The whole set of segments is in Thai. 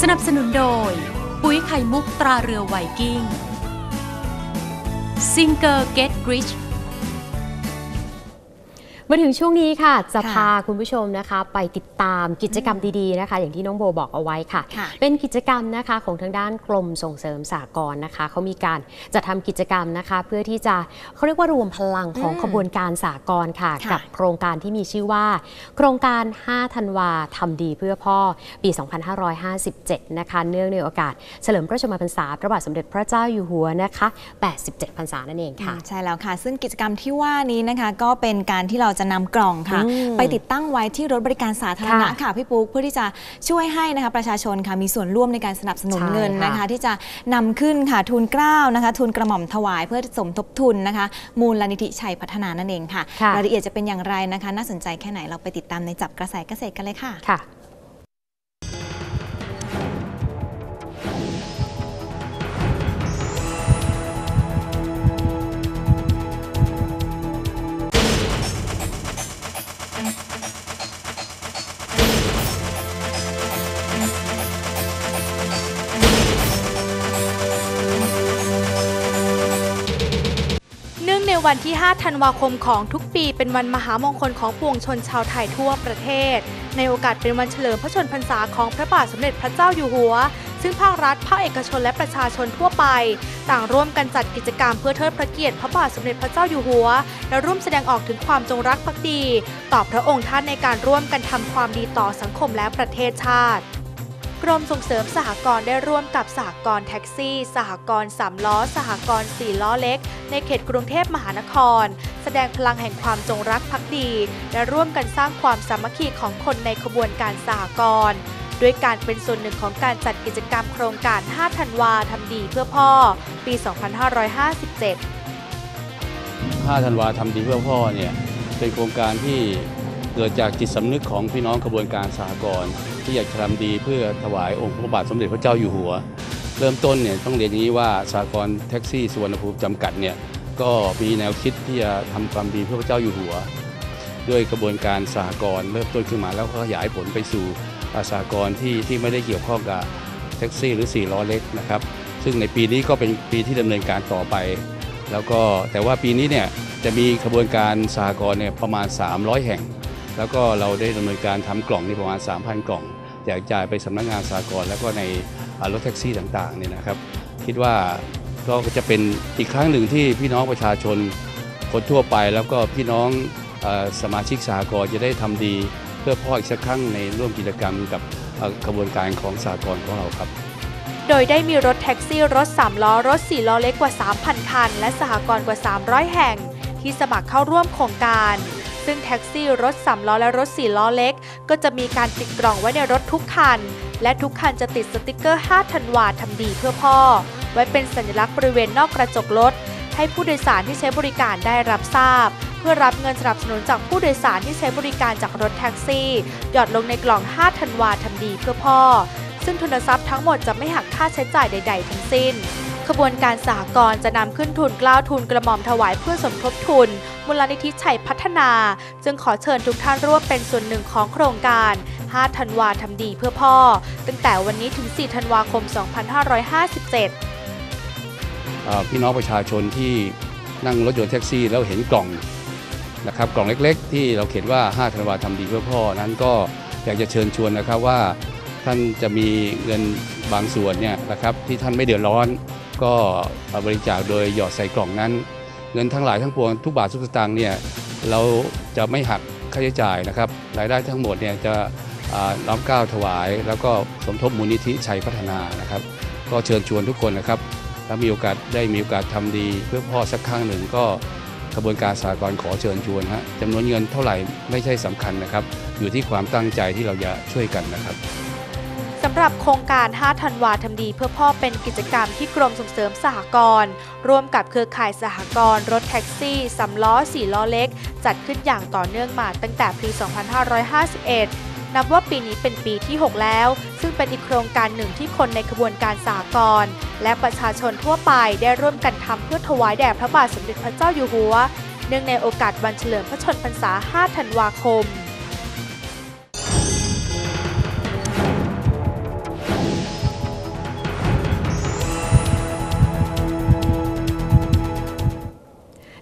สนับสนุนโดย ปุ๋ยไข่มุกตราเรือไวกิ้งซิงเกอร์เกตกริช มาถึงช่วงนี้ค่ะจะค่ะพาคุณผู้ชมนะคะ ไปติดตามกิจกรรมดีๆนะคะ อย่างที่น้องโบบอกเอาไว้ค่ะค่ะเป็นกิจกรรมนะคะของทางด้านกรมส่งเสริมสากลนะคะเขามีการจะทำกิจกรรมนะคะ เพื่อที่จะเขาเรียกว่ารวมพลังของอืมขบวนการสากลค่ะค่ะ กับโครงการที่มีชื่อว่า โครงการ 5 ธันวาทำดีเพื่อพ่อปี 2557 นะคะ เนื่องในโอกาสเฉลิมพระชนมพรรษาพระบาทสมเด็จพระเจ้าอยู่หัวนะคะ 87 พรรษานั่นเองค่ะอืมใช่แล้วค่ะ ซึ่งกิจกรรมที่ว่านี้นะคะก็เป็นการที่เราจะนำกล่องค่ะอืมไปติดตั้งไว้ที่รถบริการสาธารณะค่ะค่ะพี่ปุ๊กเพื่อที่จะช่วยให้นะคะประชาชนค่ะมีส่วนร่วมในการสนับสนุนใช่เงินนะคะค่ะที่จะนำขึ้นค่ะทุนเกล้านะคะ ทุนกระหม่อมถวายเพื่อสมทบทุนนะคะ มูลนิธิชัยพัฒนานั่นเองค่ะค่ะรายละเอียดจะเป็นอย่างไรนะคะ น่าสนใจแค่ไหนเราไปติดตามในจับกระแสเกษตรกันเลยค่ะ วันที่ 5 ธันวาคมของทุกปี เป็นวันมหามงคลของปวงชนชาวไทยทั่วประเทศ ในโอกาสเป็นวันเฉลิมพระชนพรรษาของพระบาทสมเด็จพระเจ้าอยู่หัว ซึ่งภาครัฐ ภาคเอกชนและประชาชนทั่วไป ต่างร่วมกันจัดกิจกรรมเพื่อเทิดพระเกียรติพระบาทสมเด็จพระเจ้าอยู่หัว และร่วมแสดงออกถึงความจงรักภักดี ต่อพระองค์ท่านในการร่วมกันทำความดีต่อสังคมและประเทศชาติ รมส่งเสริมสหกรณ์ได้ร่วมกับสหกรณ์แท็กซี่ สหกรณ์สามล้อ สหกรณ์สี่ล้อเล็ก ในเขตกรุงเทพมหานคร แสดงพลังแห่งความจงรักภักดี และร่วมกันสร้างความสามัคคีของคนในขบวนการสหกรณ์ด้วยการเป็นส่วนหนึ่งของการจัดกิจกรรมโครงการ 5 ธันวาทำดีเพื่อพ่อ ปี 2557 5 ธันวาทำดีเพื่อพ่อเนี่ยเป็นโครงการที่ เกิดจากจิตสำนึกของพี่น้องขบวนการสหกรณ์ที่อยากทำดีเพื่อถวายองค์พระบาทสมเด็จพระเจ้าอยู่หัว เริ่มต้นเนี่ยต้องเรียนอย่างนี้ว่าสหกรณ์แท็กซี่สุวรรณภูมิจำกัดเนี่ยก็มีแนวคิดที่จะทำความดีเพื่อพระเจ้าอยู่หัว ด้วยกระบวนการสหกรณ์เริ่มต้นขึ้นมาแล้วก็ขยายผลไปสู่สหกรณ์ที่ที่ไม่ได้เกี่ยวข้องกับแท็กซี่หรือ4ล้อเล็กนะครับซึ่งในปีนี้ก็เป็นปีที่ดำเนินการต่อไป แล้วก็แต่ว่าปีนี้เนี่ยจะมีขบวนการสหกรณ์เนี่ยประมาณ 300 แห่ง แล้วก็เราได้ดำเนินการทำกล่องนี่ประมาณ 3,000 กล่องแจกจ่ายไปสำนักงานสหกรณ์แล้วก็ในรถแท็กซี่ต่างๆเนี่ยนะครับ คิดว่าก็จะเป็นอีกครั้งหนึ่งที่พี่น้องประชาชนคนทั่วไปแล้วก็พี่น้องสมาชิกสหกรณ์จะได้ทำดี เพื่อพ่ออีกสักครั้งในร่วมกิจกรรมกับกระบวนการของสหกรณ์ของเราครับโดยได้มีรถแท็กซี่รถ 3 ล้อ รถ 4 ล้อเล็กกว่า 3,000 คัน และสหกรณ์กว่า 300 แห่ง ที่สมัครเข้าร่วมโครงการ ซึ่งแท็กซี่รถ3ล้อและรถ4ล้อเล็ก ก็จะมีการติดกล่องไว้ในรถทุกคัน และทุกคันจะติดสติกเกอร์ 5 ธันวาทำดีเพื่อพ่อ ไว้เป็นสัญลักษณ์บริเวณนอกกระจกรถ ให้ผู้โดยสารที่ใช้บริการได้รับทราบ เพื่อรับเงินสนับสนุนจากผู้โดยสารที่ใช้บริการจากรถแท็กซี่ หยอดลงในกล่อง 5 ธันวาทำดีเพื่อพ่อ ซึ่งทุนทรัพย์ทั้งหมดจะไม่หักค่าใช้จ่ายใด ๆ ทั้งสิ้น ขบวนการสหกรณ์จะนำขึ้นทุนกล้าวทุนกระหม่อมถวายเพื่อสมทบทุน มูลนิธิชัยพัฒนา จึงขอเชิญทุกท่านร่วมเป็นส่วนหนึ่งของโครงการ 5 ธันวาทำดีเพื่อพ่อ ตั้งแต่วันนี้ถึง 4 ธันวาคม 2557 พี่น้องประชาชนที่นั่งรถยนต์แท็กซี่แล้วเห็นกล่องนะครับกล่องเล็ก ๆ ที่เราเขียนว่า 5 ธันวาทำดีเพื่อพ่อ นั้นก็อยากจะเชิญชวนนะครับว่าท่านจะมีเงินบางส่วนเนี่ยนะครับที่ท่านไม่เดือดร้อน ก็บริจาคโดยหยอดใส่กล่องนั้น เงินทั้งหลายทั้งปวงทุกบาททุกสตางค์เนี่ยเราจะไม่หักค่าใช้จ่ายนะครับรายได้ทั้งหมดเนี่ยจะน้อมเกล้าวถวาย แล้วก็สมทบมูลนิธิชัยพัฒนานะครับ ก็เชิญชวนทุกคนนะครับถ้ามีโอกาสได้มีโอกาสทำดี เพื่อพ่อสักครั้งหนึ่งก็กระบวนการสากลขอเชิญชวนฮะจำนวนเงินเท่าไหร่ไม่ใช่สำคัญนะครับ อยู่ที่ความตั้งใจที่เราจะช่วยกันนะครับำหรับโครงการ 5 ธันวาทำดีเพื่อพ่อเป็นกิจกรรมที่กรมส่งเสริมสหกรณ์ร่วมกับเครือข่ายสหกรณ์รถแท็กซี่สำล้อ4ล้อเล็ก จัดขึ้นอย่างต่อเนื่องมาตั้งแต่ปี 2551นับว่าปีนี้เป็นปีที่ 6 แล้ว ซึ่งเป็นอีกโครงการหนึ่งที่คนในขบวนการสหกรณ์และประชาชนทั่วไปได้ร่วมกันทำเพื่อถวายแด่พระบาทสมเด็จพระเจ้าอยู่หัว เนื่องในโอกาสวันเฉลิมพระชนมพรรษา 5 ธันวาคม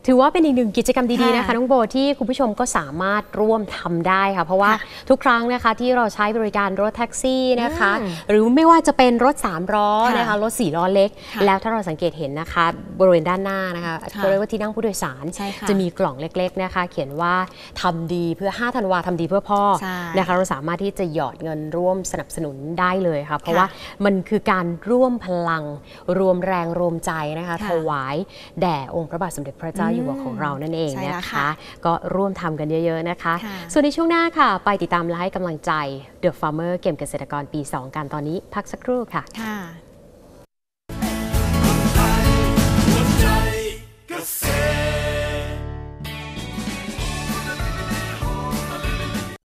ถือว่าเป็นอีกหนึ่งกิจกรรมดีๆค่ะนะคะน้องโบที่คุณผู้ชมก็สามารถร่วมทำได้ค่ะเพราะว่าค่ะทุกครั้งนะคะที่เราใช้บริการรถแท็กซี่นะคะอืมหรือไม่ว่าจะเป็นรถ3ล้อค่ะนะคะรถ4ล้อเล็กค่ะแล้วถ้าเราสังเกตเห็นนะคะ บริเวณด้านหน้านะคะค่ะก็เรียกว่าที่นั่งผู้โดยสารใช่ค่ะจะมีกล่องเล็ก ๆนะคะ เขียนว่าทำดีเพื่อ5ธันวาทำดีเพื่อพ่อใช่นะคะเราสามารถที่จะหยอดเงินร่วมสนับสนุนได้เลยค่ะเพราะค่ะว่ามันคือการร่วมพลังรวมแรงรวมใจนะคะค่ะถวายแด่องค์พระบาทสมเด็จพระเจ้าอยู่หัวของเรานั่นเองใช่แล้วนะคะค่ะก็ร่วมทำกันเยอะ ๆนะคะค่ะส่วนในช่วงหน้าค่ะ ไปติดตามและให้กำลังใจ The Farmer เกมเกษตรกรปี 2 กันตอนนี้พักสักครู่ค่ะค่ะ